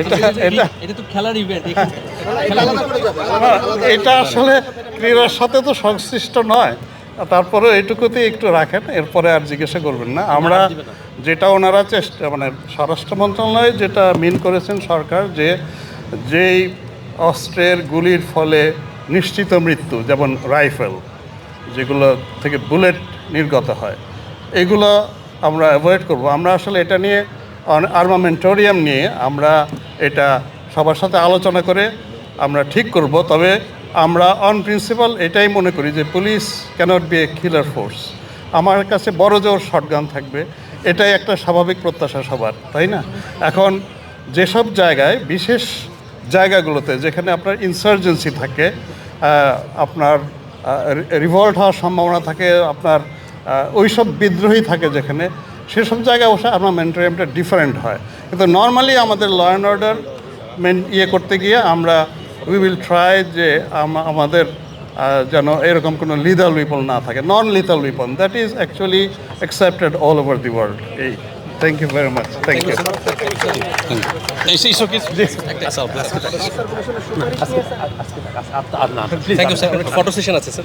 এটা এটা এটা এটা তো খেলার ইভেন্ট এটা আসলে ক্রীড়ার সাথে তো সংশ্লিষ্ট নয়। তারপরে এইটুকুতে একটু রাখেন এরপরে আর জিজ্ঞাসা করবেন না। আমরা যেটা ওনারা চেষ্টা মানে স্বরাষ্ট্র মন্ত্রণালয় যেটা মিন করেছেন সরকার যে যেই অস্ত্রের গুলির ফলে নিশ্চিত মৃত্যু যেমন রাইফেল যেগুলো থেকে বুলেট নির্গত হয় এগুলো আমরা অ্যাভয়েড করব। আমরা আসলে এটা নিয়ে আর্মামেন্টোরিয়াম নিয়ে আমরা এটা সবার সাথে আলোচনা করে আমরা ঠিক করব। তবে আমরা অন প্রিন্সিপাল এটাই মনে করি যে police cannot be a killer force আমার কাছে বড় জোর শটগান থাকবে। এটাই একটা স্বাভাবিক প্রত্যাশা সবার তাই না? এখন যেসব জায়গায় বিশেষ জায়গাগুলোতে যেখানে আপনার ইনসার্জেন্সি থাকে আপনার রিভল্ট হওয়ার সম্ভাবনা থাকে আপনার আহ, ওইসব বিদ্রোহী থাকে যেখানে সেসব জায়গায় অবশ্য আর্মামেন্টারিয়ামটা ডিফারেন্ট হয় কিন্তু নর্মালি আমাদের ল অ্যান্ড অর্ডার মেন ইয়ে করতে গিয়ে আমরা উই উইল ট্রাই যে আমাদের যেন এরকম কোনো লিদাল উইপন না থাকে non lethal weapon that is actually accepted all over the world এই thank you very much thank you photo session আছে স্যার